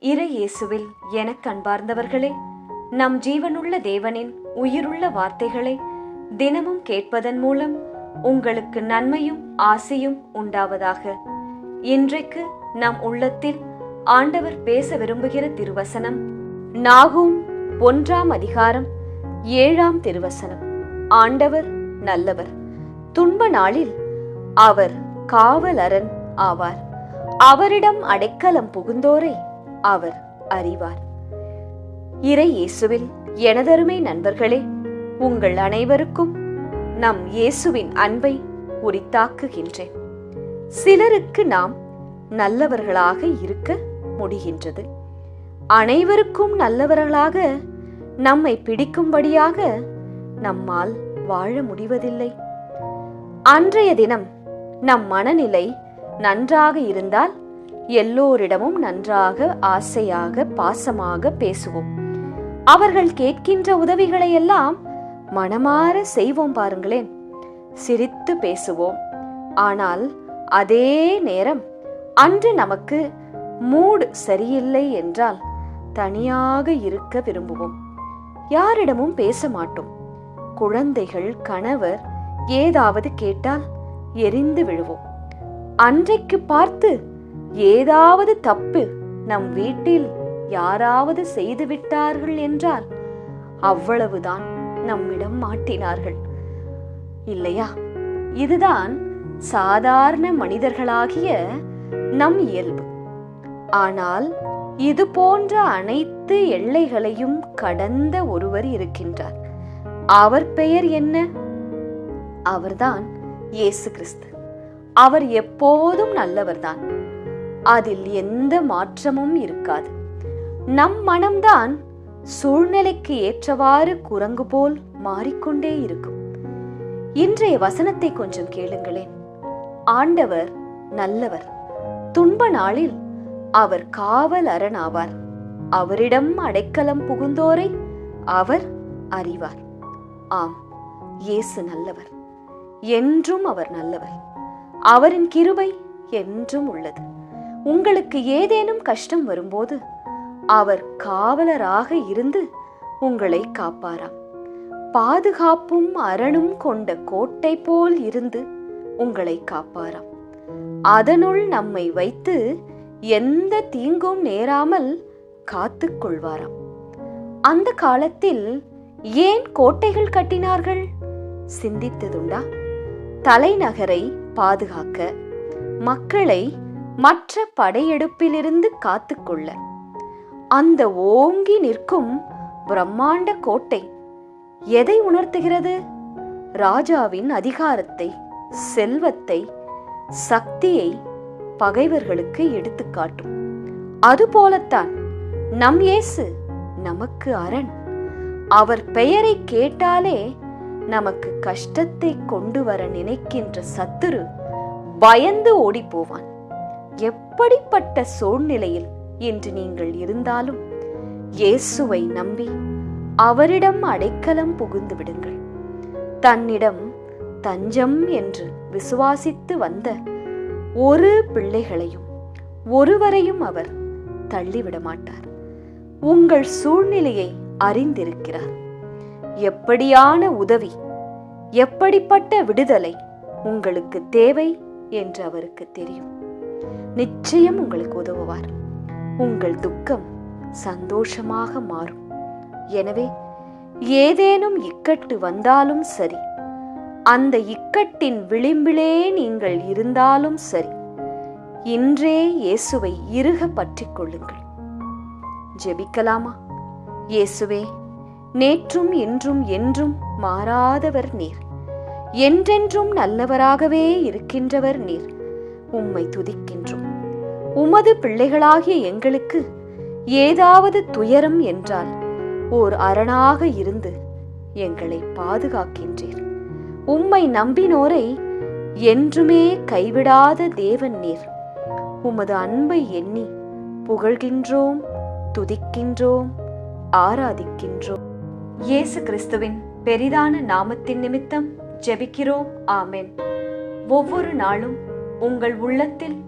இறை இயேசுவில் எனக் கண்பார்ந்தவர்களே நம் ஜீவனுள்ள தேவனின் உயிருள்ள வார்த்தைகளை தினமும் கேட்பதன் மூலம் உங்களுக்கு நன்மையும் ஆசையும் உண்டாவதாக. இன்றைக்கு நம் உள்ளத்தில் ஆண்டவர் பேச விரும்புகிற திருவசனம் நாகும் ஒன்றாம் அதிகாரம் ஏழாம் திருவசனம். ஆண்டவர் நல்லவர். துன்ப நாளில் அவர் காவலரன் ஆவார். அவரிடம் அடைக்கலம் புகுந்தோரை அவர் அறிவார். இறை இயேசுவில் எனதருமை நண்பர்களே உங்கள் அனைவருக்கும் நம் இயேசுவின் அன்பை உரித்தாக்குகின்றேன். சிலருக்கு நாம் நல்லவர்களாக இருக்க முடிகின்றது. அனைவருக்கும் நல்லவர்களாக நம்மை பிடிக்கும்படியாக நம்மால் வாழ முடிவதில்லை. அன்றைய தினம் நம் மனநிலை நன்றாக இருந்தால் எல்லோரிடமும் நன்றாக ஆசையாக பாசமாக பேசுவோம். அவர்கள் கேட்கின்ற உதவிகளை எல்லாம் மனமாற செய்வோம் பாருங்களேன். சிரித்து பேசுவோம். ஆனால் அதே நேரம் அன்று நமக்கு மூடு சரியில்லை என்றால் தனியாக இருக்க விரும்புவோம். யாரிடமும் பேச மாட்டோம். குழந்தைகள் கணவர் ஏதாவது கேட்டால் எரிந்து விழுவோம். அன்றைக்கு பார்த்து ஏதாவது தப்பு நம் வீட்டில் யாராவது செய்து விட்டார்கள் என்றால் அவ்வளவுதான் நம்மிடம் மாட்டினார்கள். இல்லையா? இதுதான் சாதாரண மனிதர்களாகிய நம் இயல்பு. ஆனால் இது போன்ற அனைத்து எல்லைகளையும் கடந்த ஒருவர் இருக்கின்றார். அவர் பெயர் என்ன? அவர்தான் இயேசு கிறிஸ்து. அவர் எப்போதும் நல்லவர்தான். அதில் எந்த மாற்றமும் இருக்காது. நம் மனம்தான் சூழ்நிலைக்கு ஏற்றவாறு குரங்கு போல் மாறிக்கொண்டே இருக்கும். இன்றைய வசனத்தை கொஞ்சம் கேளுங்களேன். ஆண்டவர் நல்லவர். துன்ப நாளில் அவர் காவல் அரணாவார். அவரிடம் அடைக்கலம் புகுந்தோரை அவர் அறிவார். ஆம் இயேசு நல்லவர். என்றும் அவர் நல்லவர். அவரின் கிருபை என்றும் உள்ளது. உங்களுக்கு ஏதேனும் கஷ்டம் வரும்போது அவர் காவலராக இருந்து உங்களை காப்பாராம். பாதுகாப்பும் அரணும் கொண்ட கோட்டை போல் இருந்து உங்களை காப்பாராம். அதனுள் நம்மை வைத்து எந்த தீங்கும் நேராமல் காத்து கொள்வாராம். அந்த காலத்தில் ஏன் கோட்டைகள் கட்டினார்கள்? சிந்தித்ததுண்டா? தலைநகரை பாதுகாக்க மக்களை மற்ற படையெடுப்பிலிருந்து காத்துக்கொள்ள. அந்த ஓங்கி நிற்கும் பிரம்மாண்ட கோட்டை எதை உணர்த்துகிறது? ராஜாவின் அதிகாரத்தை செல்வத்தை சக்தியை பகைவர்களுக்கு எடுத்துக்காட்டும் அதுபோலத்தான் நம் இயேசு நமக்கு அரண். அவர் பெயரை கேட்டாலே நமக்கு கஷ்டத்தை கொண்டு வர நினைக்கின்ற சத்துரு பயந்து ஓடிப்போவான். எப்படிப்பட்ட சூழ்நிலையில் இன்று நீங்கள் இருந்தாலும் இயேசுவை நம்பி அவரிடம் அடைக்கலம் புகுந்து விடுங்கள். தன்னிடம் தஞ்சம் என்று விசுவாசித்து வந்த ஒரு பிள்ளைகளையும் ஒருவரையும் அவர் தள்ளிவிட மாட்டார் உங்கள் சூழ்நிலையை அறிந்திருக்கிறார். எப்படியான உதவி எப்படிப்பட்ட விடுதலை உங்களுக்கு தேவை என்று அவருக்கு தெரியும். நிச்சயம் உங்களுக்கு உதவுவார். உங்கள் துக்கம் சந்தோஷமாக மாறும். எனவே ஏதேனும் இக்கட்டு வந்தாலும் சரி அந்த இக்கட்டின் விளிம்பிலே நீங்கள் இருந்தாலும் சரி இன்றே இயேசுவை இறுக பற்றிக் கொள்ளுங்கள். ஜெபிக்கலாமா? இயேசுவே நேற்றும் இன்றும் என்றும் மாறாதவர் நீர். என்றென்றும் நல்லவராகவே இருக்கின்றவர் நீர். உம்மை துதிக்கின்றோம். உமது பிள்ளைகளாகிய எங்களுக்கு ஏதாவது துயரம் என்றால் ஓர் அரணாக இருந்து எங்களை பாதுகாக்கின்றீர். உம்மை நம்பினோரை என்றுமே கைவிடாத தேவன் நீர். உமது அன்பை எண்ணி புகழ்கின்றோம் துதிக்கின்றோம் ஆராதிக்கின்றோம். இயேசு கிறிஸ்துவின் பெரிதான நாமத்தின் நிமித்தம் ஜெபிக்கிறோம். ஆமென். ஒவ்வொரு நாளும் உங்கள் உள்ளத்தில்